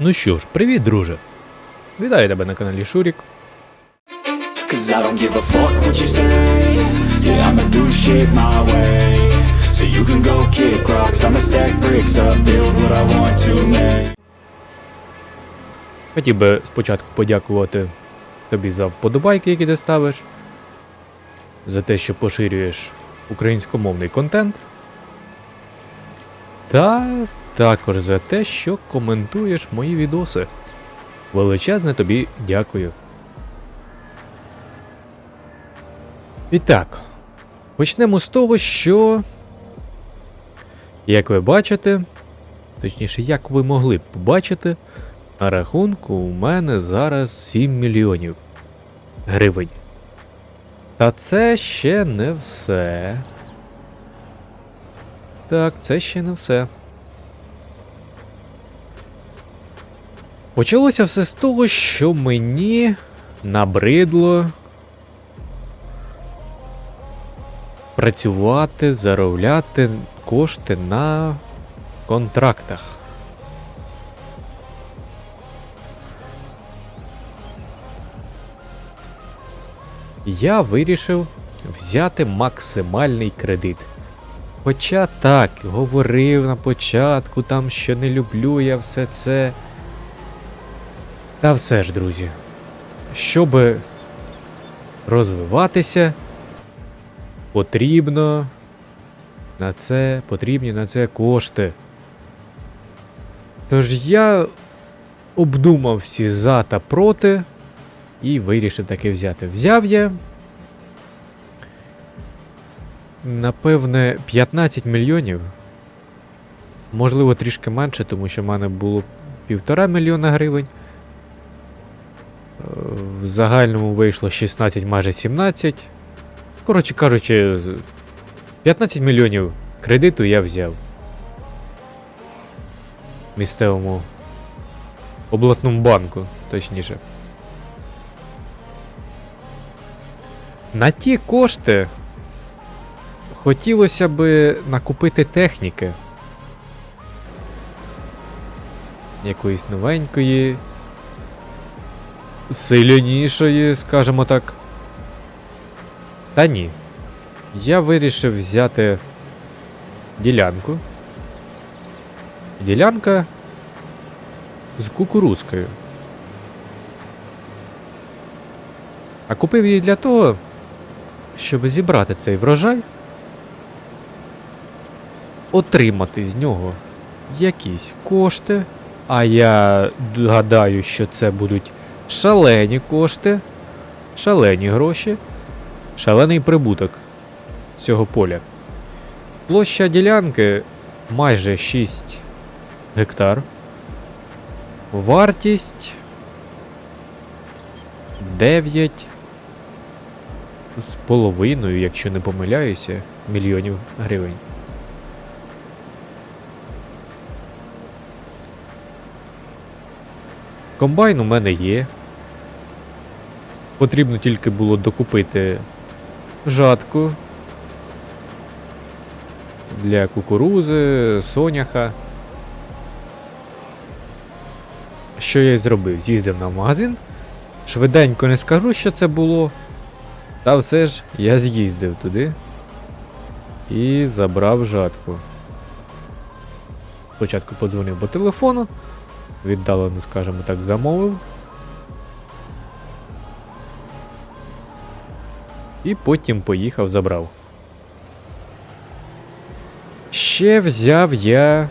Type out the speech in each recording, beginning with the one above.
Ну що ж, привіт, друже. Вітаю тебе на каналі Шурік. Хотів би спочатку подякувати тобі за вподобайки, які ти ставиш, за те, що поширюєш українськомовний контент. Та також за те, що коментуєш мої відоси. Величезне тобі дякую. І так, почнемо з того, що, як ви бачите, точніше, як ви могли б побачити, на рахунку у мене зараз 7 мільйонів гривень. Та це ще не все. Так, це ще не все. Почалося все з того, що мені набридло працювати, заробляти кошти на контрактах. я вирішив взяти максимальний кредит. Хоча так, говорив на початку, там що не люблю я все це. Та все ж, друзі. Щоб розвиватися, потрібно на це, потрібні на це кошти. Тож я обдумав всі за та проти і вирішив таки взяти. Взяв я. Напевне, 15 мільйонів. Можливо, трішки менше, тому що в мене було півтора мільйона гривень. В загальному вийшло 16, майже 17. Коротше кажучи, 15 мільйонів кредиту я взяв. Місцевому обласному банку, точніше. На ті кошти хотілося би накупити техніки. Якоїсь новенької, сильнішої, скажімо так. Та ні. Я вирішив взяти ділянку. Ділянка з кукурузкою. А купив її для того, щоб зібрати цей врожай, отримати з нього якісь кошти. А я гадаю, що це будуть шалені кошти, шалені гроші, шалений прибуток цього поля. Площа ділянки майже 6 гектар. Вартість 9 з половиною, якщо не помиляюся, мільйонів гривень. Комбайн у мене є. Потрібно тільки було докупити жатку для кукурузи, соняха. Що я й зробив? З'їздив на магазин. Швиденько не скажу, що це було. Та все ж я з'їздив туди і забрав жатку. Спочатку подзвонив по телефону, віддалено, скажімо так, замовив. І потім поїхав, забрав. Ще взяв я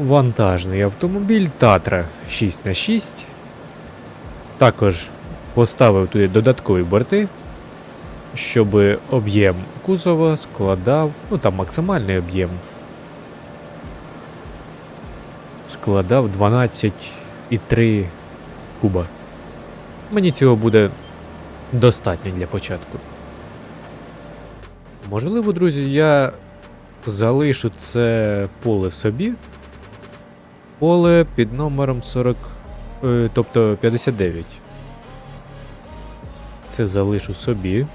вантажний автомобіль Татра 6х6. Також поставив туди додаткові борти, щоб об'єм кузова складав, ну там максимальний об'єм. Складав 12,3 куба. Мені цього буде достатньо для початку. Можливо, друзі, я залишу це поле собі. Поле під номером 40, е, тобто 59. Це залишу собі.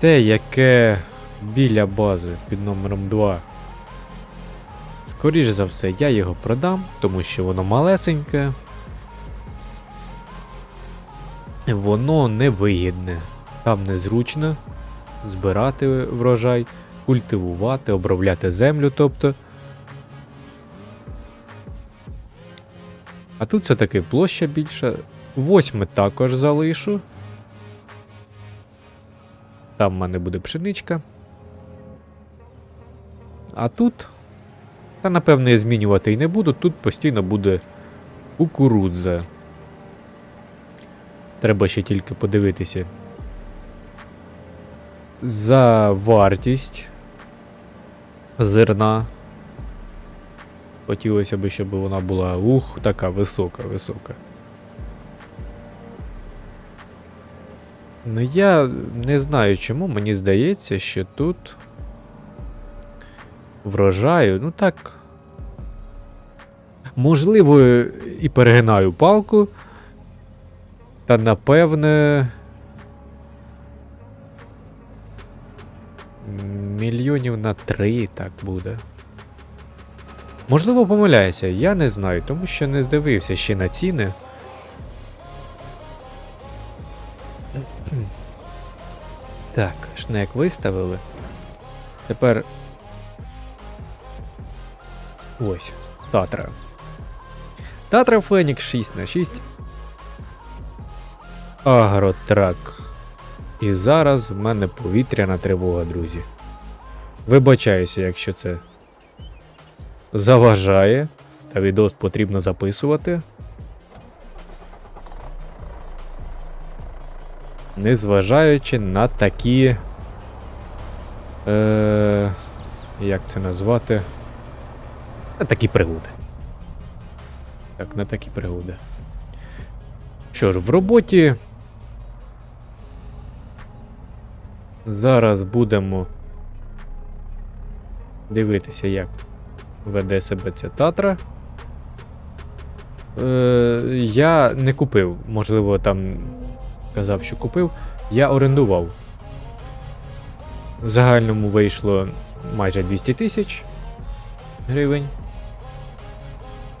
Те, яке біля бази під номером 2. Скоріш за все, я його продам, тому що воно малесеньке. Воно невигідне. Там незручно збирати врожай, культивувати, обробляти землю, тобто. А тут все-таки площа більша. Восьми також залишу. Там в мене буде пшеничка. А тут. Та напевно я змінювати і не буду. Тут постійно буде кукурудза. Треба ще тільки подивитися. За вартість зерна. Хотілося б, щоб вона була ух, така висока, висока. Ну я не знаю чому, мені здається, що тут врожаю, ну так. Можливо, і перегинаю палку. Та напевне. Мільйонів на три так буде. Можливо, помиляюся, я не знаю, тому що не здивився ще на ціни. Так, шнек виставили. Тепер. Ось, Татра. Татра Фенікс 6 на 6. Агротрак. І зараз в мене повітряна тривога, друзі. Вибачаюся, якщо це заважає, та відос потрібно записувати. Незважаючи на такі. Е, як це назвати? На такі пригоди. Так, на такі пригоди. Що ж, в роботі. Зараз будемо дивитися, як веде себе ця татра. Е, я не купив, можливо, там казав, що купив. Я орендував. В загальному вийшло майже 200 тисяч гривень.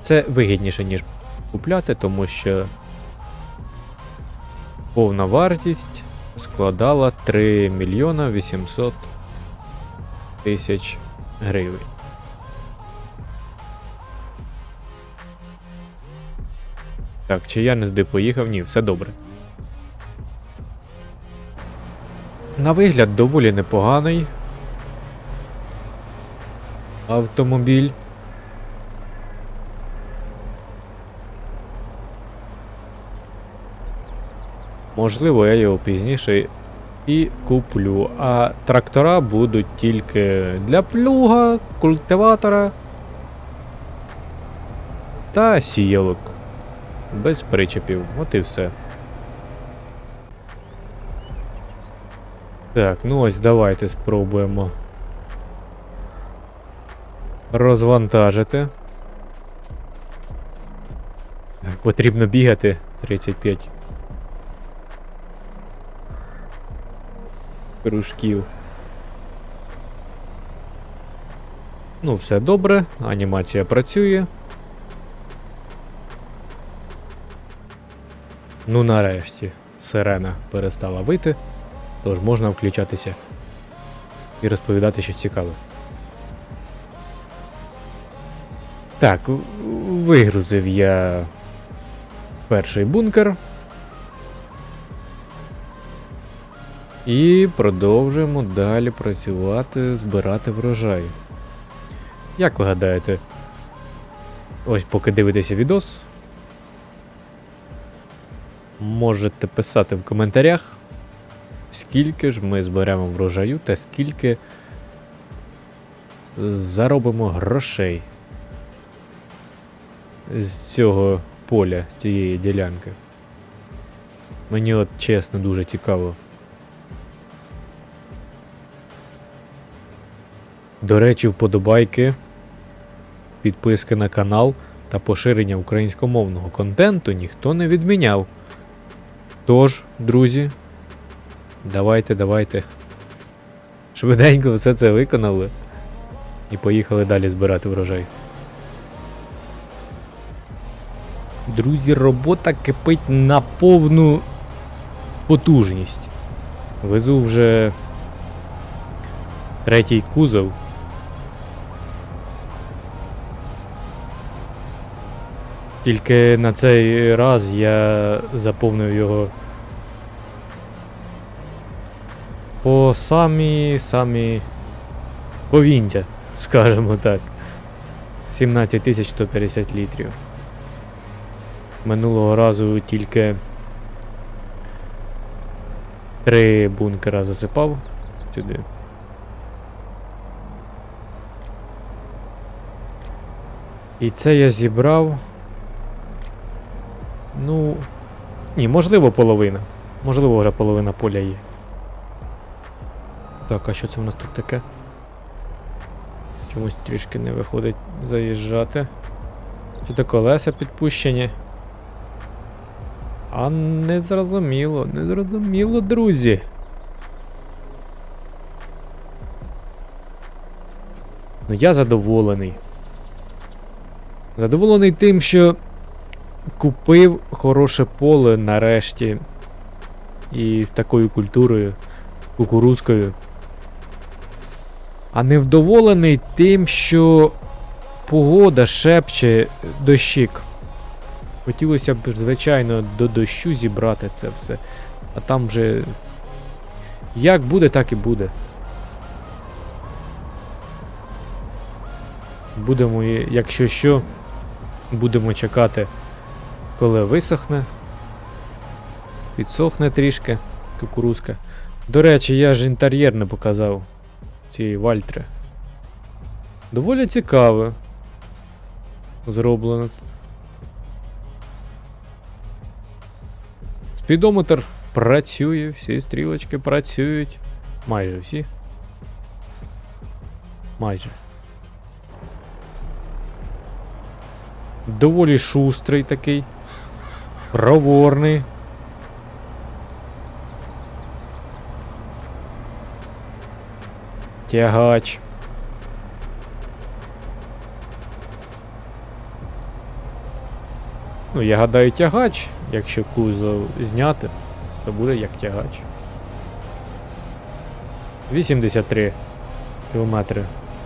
Це вигідніше, ніж купляти, тому що повна вартість складала 3 мільйона 800 тисяч гривень. Так, чи я не туди поїхав? Ні, все добре. На вигляд доволі непоганий. Автомобіль. Можливо, я його пізніше і куплю. А трактора будуть тільки для плуга, культиватора та сіялок. Без причепів. От і все. Так, ну ось давайте спробуємо розвантажити. Потрібно бігати 35 кружків. Ну, все добре, анімація працює. Ну, нарешті, сирена перестала вийти, тож можна включатися і розповідати щось цікаве. Так, вигрузив я перший бункер. І продовжуємо далі працювати, збирати врожай. Як ви гадаєте? Ось поки дивитеся відос. Можете писати в коментарях, скільки ж ми зберемо врожаю та скільки заробимо грошей з цього поля, цієї ділянки. Мені от чесно дуже цікаво. До речі, вподобайки, підписки на канал та поширення українськомовного контенту ніхто не відміняв. Тож, друзі, давайте, давайте. Швиденько все це виконали і поїхали далі збирати врожай. Друзі, робота кипить на повну потужність. Везу вже третій кузов. Тільки на цей раз я заповнив його по самі самі повінця, скажімо так. 17 150 літрів. Минулого разу тільки три бункера засипав сюди. І це я зібрав. Ну. Ні, можливо, половина. Можливо, вже половина поля є. Так, а що це в нас тут таке? Чомусь трішки не виходить заїжджати. То колеса підпущені? А не зрозуміло, не зрозуміло, друзі. Ну я задоволений. Задоволений тим, що купив хороше поле нарешті. І з такою культурою кукурузкою. А невдоволений тим, що погода шепче дощик. Хотілося б, звичайно, до дощу зібрати це все. А там вже. Як буде, так і буде. Будемо, якщо що, будемо чекати, коли висохне. Підсохне трішки кукурузка. До речі, я ж інтер'єр не показав цієї вальтри. Доволі цікаво. Зроблено. Спідометр працює, всі стрілочки працюють. Майже всі. Майже. Доволі шустрий такий. Проворний. Тягач. Ну, я гадаю, тягач, якщо кузов зняти, то буде як тягач. 83 км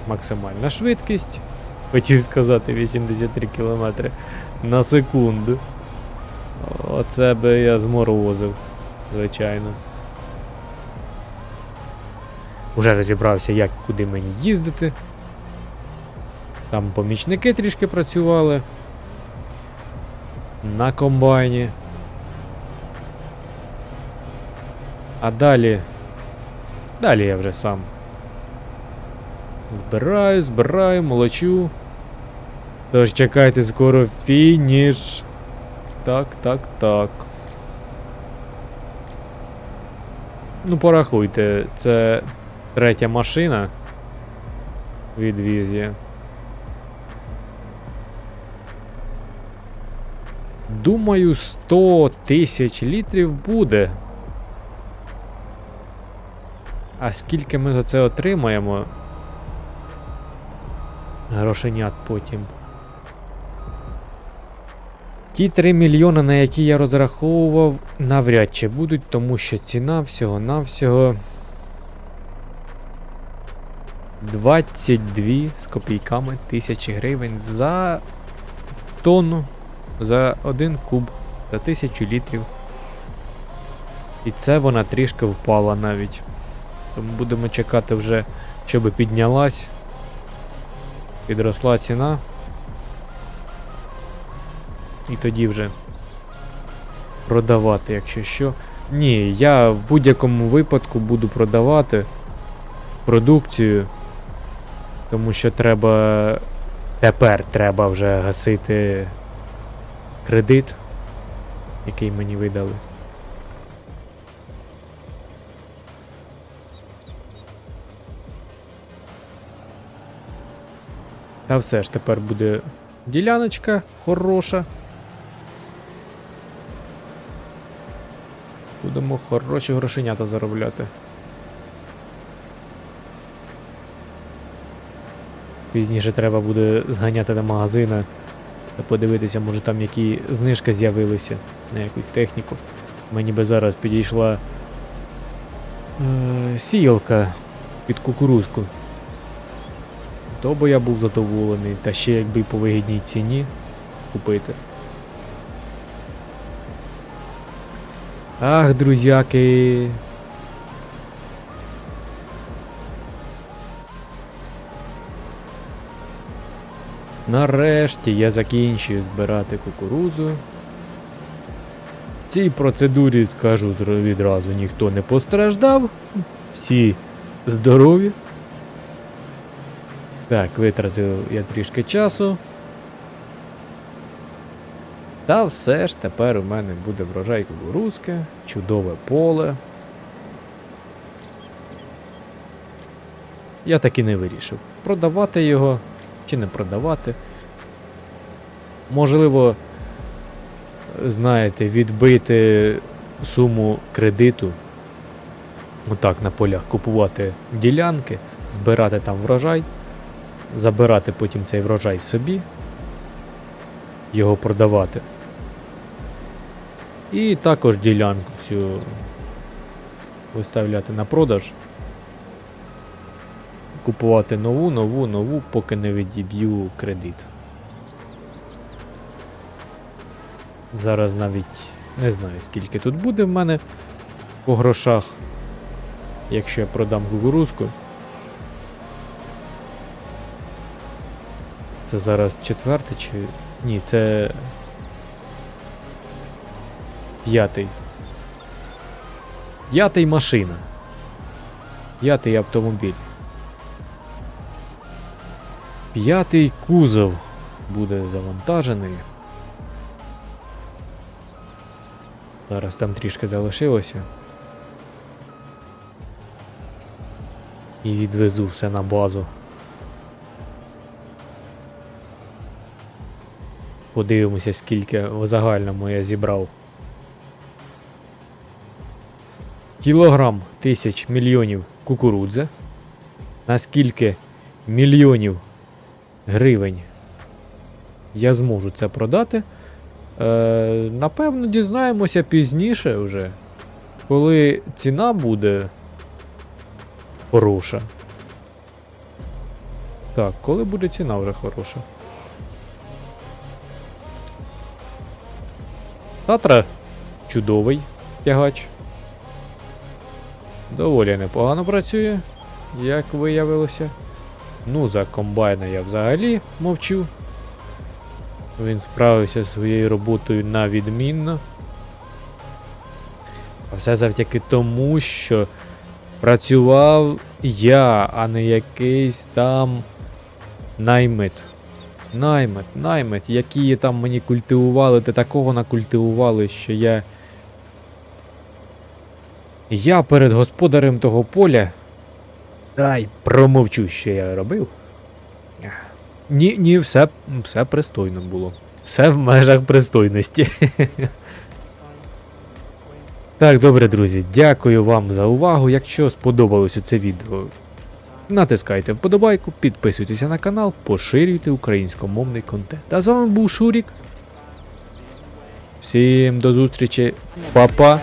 максимальна швидкість. Хотів сказати 83 км на секунду. Оце би я зморозив, звичайно. Уже розібрався, як куди мені їздити. Там помічники трішки працювали. На комбайні. А далі. Далі я вже сам. Збираю, збираю, молочу. Тож чекайте скоро фініш. Так, так, так. Ну, порахуйте, це третя машина від Візі. Думаю, 100 тисяч літрів буде. А скільки ми за це отримаємо? Грошенят потім. Ті 3 мільйони, на які я розраховував, навряд чи будуть, тому що ціна всього-навсього 22 з копійками тисячі гривень за тонну, за один куб, за тисячу літрів. І це вона трішки впала навіть. Тому будемо чекати вже, щоб піднялась, підросла ціна. І тоді вже продавати, якщо що. Ні, я в будь-якому випадку буду продавати продукцію, тому що треба. Тепер треба вже гасити кредит, який мені видали. Та все ж тепер буде діляночка хороша. Будемо хороші грошенята заробляти. Пізніше треба буде зганяти до магазина Та подивитися, може там які знижки з'явилися на якусь техніку. Мені би зараз підійшла е, сіялка під кукурузку. То би я був задоволений, та ще якби по вигідній ціні купити. Ах, друзяки. Нарешті я закінчую збирати кукурузу. В цій процедурі, скажу відразу, ніхто не постраждав. Всі здорові. Так, витратив я трішки часу. Та все ж тепер у мене буде врожай кукурузки, чудове поле. Я так і не вирішив, продавати його чи не продавати. Можливо, знаєте, відбити суму кредиту. Отак на полях купувати ділянки, збирати там врожай, забирати потім цей врожай собі, його продавати. І також ділянку всю виставляти на продаж. Купувати нову, нову, нову, поки не відіб'ю кредит. Зараз навіть не знаю скільки тут буде в мене по грошах, якщо я продам кукурузку. Це зараз четвертий чи. Ні, це. П'ятий. П'ятий машина. П'ятий автомобіль. П'ятий кузов буде завантажений. Зараз там трішки залишилося. І відвезу все на базу. Подивимося, скільки в загальному я зібрав. Кілограм тисяч мільйонів кукурудзи. Наскільки мільйонів гривень я зможу це продати. Е, напевно, дізнаємося пізніше вже, коли ціна буде хороша. Так, коли буде ціна вже хороша. Татра чудовий тягач. Доволі непогано працює, як виявилося. Ну, за комбайна я взагалі мовчу. Він справився зі своєю роботою на відмінно. А все завдяки тому, що працював я, а не якийсь там наймит. Наймит, наймит, які там мені культивували, та такого накультивували, що я. Я перед господарем того поля. Дай промовчу, що я робив. Ні, ні, все, все пристойно було. Все в межах пристойності. Так, добре, друзі, дякую вам за увагу. Якщо сподобалося це відео, натискайте вподобайку, підписуйтеся на канал, поширюйте українськомовний контент. А з вами був Шурік. Всім до зустрічі, Па-па.